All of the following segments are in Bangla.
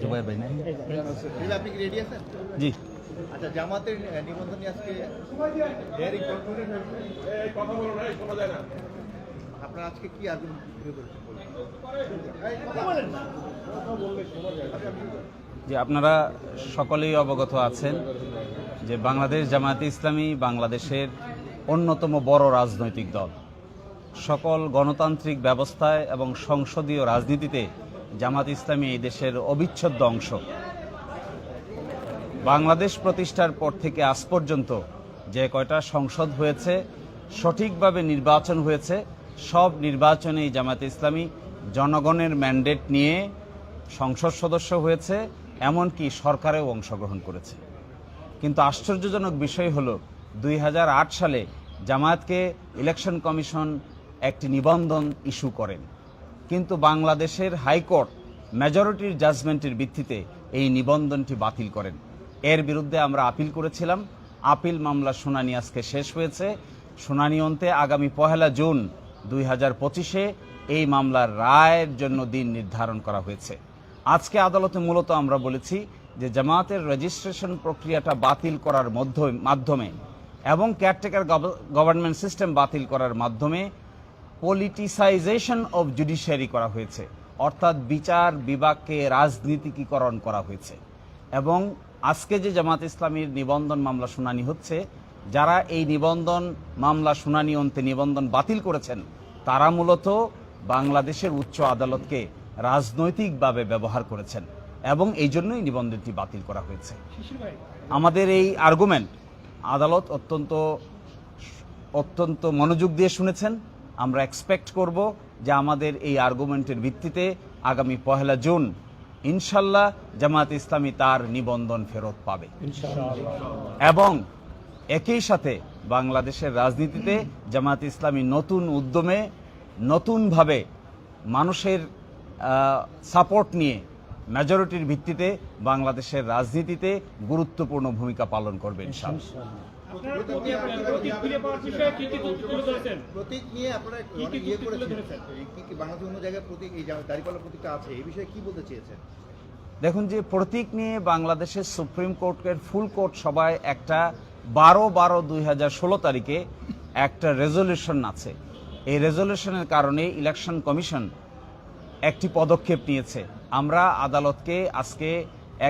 জুবাইর ভাই না কি রেডি আছেন জি আচ্ছা জামাতের নিবন্ধন নিয়ে আজকে কি আর্গুমেন্ট যে আপনারা সকলেই অবগত আছেন যে বাংলাদেশ জামায়াতে ইসলামী বাংলাদেশের অন্যতম বড় রাজনৈতিক দল। সকল গণতান্ত্রিক ব্যবস্থায় এবং সংসদীয় রাজনীতিতে জামাত ইসলামী এই দেশের অবিচ্ছেদ্য অংশ। বাংলাদেশ প্রতিষ্ঠার পর থেকে আজ পর্যন্ত যে কয়টা সংসদ হয়েছে, সঠিকভাবে নির্বাচন হয়েছে, সব নির্বাচনেই জামাতে ইসলামী জনগণের ম্যান্ডেট নিয়ে সংসদ সদস্য হয়েছে, এমনকি সরকারেও অংশগ্রহণ করেছে। কিন্তু আশ্চর্যজনক বিষয় হল, দুই হাজার আট সালে জামায়াতকে ইলেকশন কমিশন একটি নিবন্ধন ইস্যু করেন। কিন্তু বাংলাদেশের হাইকোর্ট মেজরিটির জাজমেন্টের ভিত্তিতে এই নিবন্ধনটি বাতিল করেন। এর বিরুদ্ধে আমরা আপিল করেছিলাম। আপিল মামলা শুনানি আজকে শেষ হয়েছে। শুনানি অন্তে আগামী পহেলা জুন দুই হাজার পঁচিশে এই মামলার রায়ের জন্য দিন নির্ধারণ করা হয়েছে। আজকে আদালতে মূলত আমরা বলেছি যে জামায়াতের রেজিস্ট্রেশন প্রক্রিয়াটা বাতিল করার মাধ্যমে এবং কেয়ারটেকার গভর্নমেন্ট সিস্টেম বাতিল করার মাধ্যমে পলিটিসাইজেশন অব জুডিশিয়ারি করা হয়েছে। অর্থাৎ বিচার বিভাগকে রাজনীতিকীকরণ করা হয়েছে। এবং আজকে যে জামাত ইসলামীর নিবন্ধন মামলা শুনানি হচ্ছে যারা এই নিবন্ধন মামলা শুনানি অন্তে নিবন্ধন বাতিল করেছেন তারা মূলত বাংলাদেশের উচ্চ আদালতকে রাজনৈতিকভাবে ব্যবহার করেছেন এবং এই জন্যই নিবন্ধনটি বাতিল করা হয়েছে। আমাদের এই আর্গুমেন্ট আদালত অত্যন্ত অত্যন্ত মনোযোগ দিয়ে শুনেছেন। আমরা এক্সপেক্ট করব যে আমাদের এই আর্গুমেন্টের ভিত্তিতে আগামী পহেলা জুন ইনশাল্লাহ জামাত ইসলামী তার নিবন্ধন ফেরত পাবে। এবং একই সাথে বাংলাদেশের রাজনীতিতে জামাত ইসলামী নতুন উদ্যমে নতুনভাবে মানুষের সাপোর্ট নিয়ে মেজরিটির ভিত্তিতে বাংলাদেশের রাজনীতিতে গুরুত্বপূর্ণ ভূমিকা পালন করবে ইনশাআল্লাহ আপনারা প্রতীক নিয়ে আপনারা ইয়ে করেছেন? ধরেছেন? কি কি বাংলাদেশের অন্য জায়গায় প্রতীক এই দাঁড়িপাল্লা প্রতীকটা আছে এই বিষয়ে কি বলতে চেয়েছেন? দেখুন যে প্রতীক নিয়ে বাংলাদেশের সুপ্রিম কোর্টের ফুল কোর্ট সভায় একটা বারো বারো দুই হাজার ষোলো তারিখে একটা রেজলিউশন আছে। এই রেজলিউশনের কারণে ইলেকশন কমিশন একটি পদক্ষেপ নিয়েছে। আমরা আদালতকে আজকে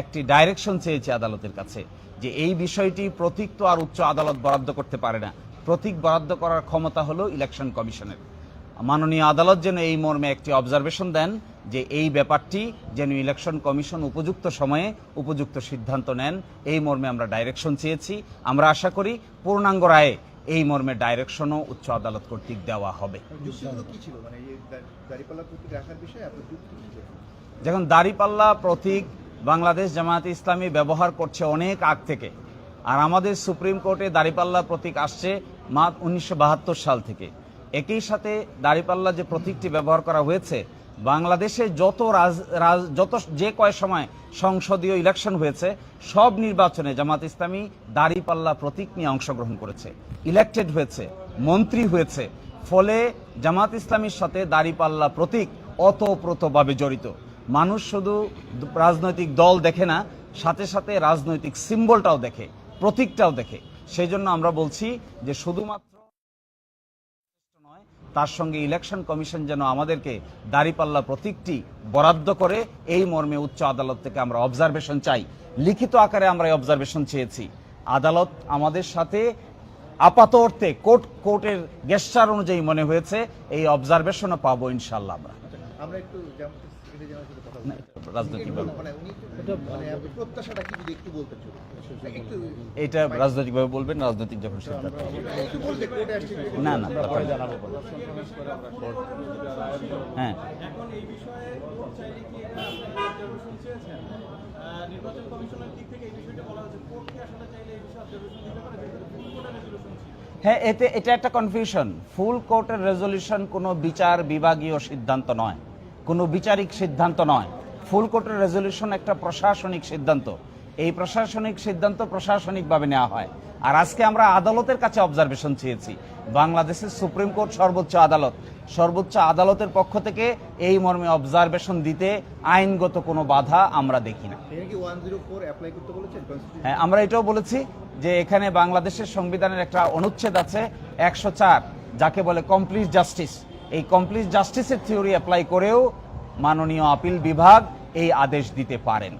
একটি ডাইরেকশন চেয়েছি আদালতের কাছে। যে এই বিষয়টি প্রতীক তো আর উচ্চ আদালত বরাদ্দ করতে পারে না। প্রতীক বরাদ্দ করার ক্ষমতা হলো ইলেকশন কমিশনের। মাননীয় আদালত যেন এই মর্মে একটি অবজারভেশন দেন যে এই ব্যাপারটি যেন ইলেকশন কমিশন উপযুক্ত সময়ে উপযুক্ত সিদ্ধান্ত নেন এই মর্মে আমরা ডাইরেকশন চেয়েছি। আমরা আশা করি পূর্ণাঙ্গ রায়ে এই মর্মে ডাইরেকশনও উচ্চ আদালত কর্তৃক দেওয়া হবে। ছিল? মানে যখন দাড়িপাল্লা প্রতীক বাংলাদেশ জামায়াতে ইসলামী ব্যবহার করছে অনেক আগ থেকে। আর আমাদের সুপ্রিম কোর্টে দাড়িপাল্লা প্রতীক আসছে মা উনিশশো সাল থেকে। একই সাথে দাড়িপাল্লা যে প্রতীকটি ব্যবহার করা হয়েছে, বাংলাদেশে যত রাজ, রাজ- যত যে কয় সময় সংসদীয় ইলেকশন হয়েছে, সব নির্বাচনে জামাত ইসলামী দাড়িপাল্লা প্রতীক নিয়ে অংশগ্রহণ করেছে। ইলেকটেড হয়েছে, মন্ত্রী হয়েছে, ফলে জামাত ইসলামীর সাথে দাড়িপাল্লা প্রতীক অতপ্রতভাবে জড়িত। মানুষ শুধু রাজনৈতিক দল দেখে না, সাথে সাথে রাজনৈতিক সিম্বলটাও দেখে, প্রতীকটাও দেখে। সেই জন্য আমরা বলছি যে শুধুমাত্র নয়, তার সঙ্গে ইলেকশন কমিশন যেন আমাদেরকে দাঁড়িপাল্লা প্রতীকটি বরাদ্দ করে, এই মর্মে উচ্চ আদালত থেকে আমরা অবজারভেশন চাই। লিখিত আকারে আমরা অবজারভেশন চেয়েছি। আদালত আমাদের সাথে আপাত অর্থে কোর্ট, কোর্টের গেস্টার অনুযায়ী মনে হয়েছে, এই অবজারভেশনও পাবো ইনশাল্লাহ আমরা। আমরা একটু রাজনৈতিকভাবে মানে মানে আপনার প্রত্যাশাটা কি যদি একটু বলতেন চলুন। একটু এটা রাজনৈতিকভাবে বলবেন রাজনৈতিক যখন সিদ্ধান্ত না না হ্যাঁ। এখন এই বিষয়ে কোর্ট চাইলে কি এটা অবজারভেশন চেয়েছেন? আহ, নির্বাচন কমিশনের দিক থেকে এই বিষয়টা বলা হয়েছে কোর্ট আসলে চাইলে এই বিষয়ে অবজারভেশন দিতে পারে যেহেতু ফুল কোর্টের হ্যাঁ এতে এটা একটা কনফিউশন ফুল কোর্টের রেজলিউশন কোনো বিচার বিভাগীয় সিদ্ধান্ত নয়। কোনো বিচারিক সিদ্ধান্ত নয়। ফুল কোর্টের রেজলিউশন একটা প্রশাসনিক সিদ্ধান্ত। এই প্রশাসনিক সিদ্ধান্ত প্রশাসনিকভাবে নেওয়া হয়। আর আজকে আমরা আদালতের কাছে অবজারভেশন চেয়েছি। বাংলাদেশের সুপ্রিম কোর্ট সর্বোচ্চ আদালত। সর্বোচ্চ আদালতের পক্ষ থেকে এই মর্মে অবজারভেশন দিতে আইনগত কোনো বাধা আমরা দেখি না? হ্যাঁ আমরা এটাও বলেছি যে এখানে বাংলাদেশের সংবিধানের একটা অনুচ্ছেদ আছে একশো চার যাকে বলে কমপ্লিট জাস্টিস এই কমপ্লিট জাস্টিসের থিওরি অ্যাপ্লাই করেও মাননীয় আপিল বিভাগ এই আদেশ দিতে পারেন।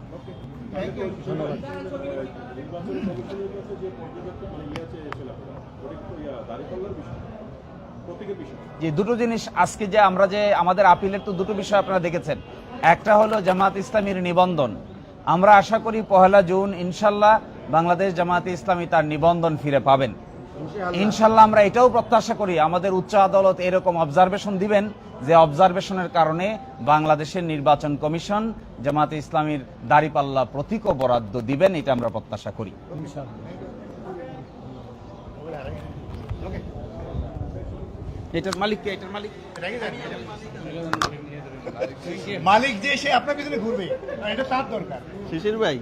যে দুটো জিনিস আজকে যে আমরা যে আমাদের আপিলের তো দুটো বিষয় আপনারা দেখেছেন। একটা হলো জামাত ইসলামীর নিবন্ধন। আমরা আশা করি পহেলা জুন ইনশাল্লাহ বাংলাদেশ জামাত ইসলামী তার নিবন্ধন ফিরে পাবেন। ইনশাল্লাহ আমরা এটাও প্রত্যাশা করি আমাদের উচ্চ আদালত এরকম অবজারভেশন দিবেন যে অবজারভেশনের কারণে বাংলাদেশের নির্বাচন কমিশন জামাতে ইসলামীর দাড়িপাল্লা প্রতীকও বরাদ্দ দিবেন এটা আমরা প্রত্যাশা করি। এটার মালিককে এটার মালিক? মালিক যে সে আপনার পিছনে ঘুরবে এটা তার দরকার। শিশির ভাই।